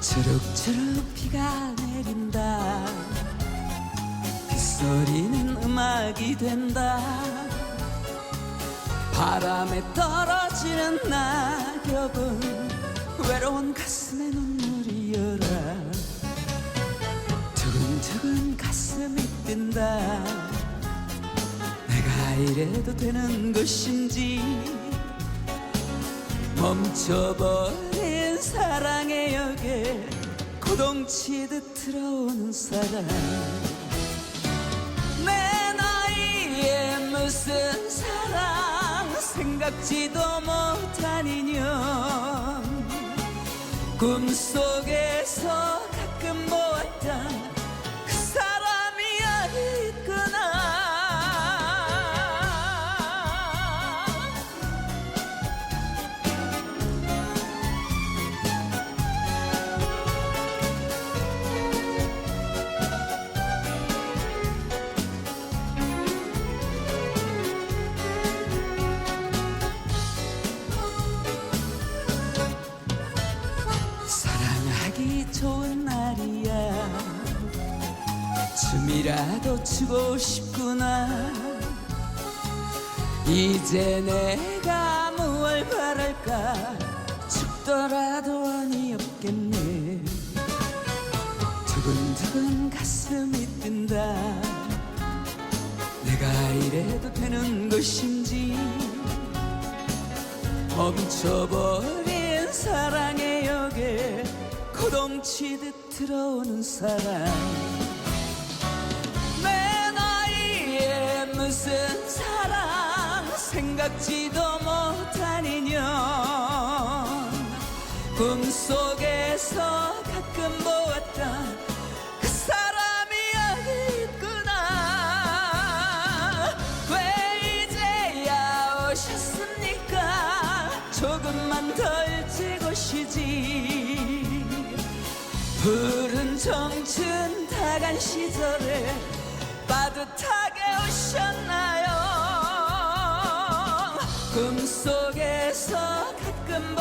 주룩주룩 비가 내린다. 빗소리는 음악이 된다. 바람에 떨어지는 낙엽은 외로운 가슴에 눈물이 열어 두근두근 가슴이 뜬다. 내가 이래도 되는 것인지 멈춰버린 사랑의 역에 고동치듯 들어오는 사람. 내 나이에 무슨 사랑 생각지도 못한 인연 꿈속에서 가끔 보았던 사랑하기 좋은 날이야. 춤이라도 추고 싶구나. 이제 내가 무얼 바랄까? 춥더라도 아니 없겠네. 두근두근 가슴이 뜬다. 내가 이래도 되는 것인지. 멈춰버린 사랑의 역에 고동치듯 들어오는 사람. 내 나이에 무슨 사랑 생각지도 못한 인연. 꿈속에서 가끔 보았던 그 사람이 여기 있구나. 왜 이제야 오셨습니까? 조금만 덜 지고시지 푸른 청춘 다간 시절에 빠듯하게 오셨나요? 꿈속에서 가끔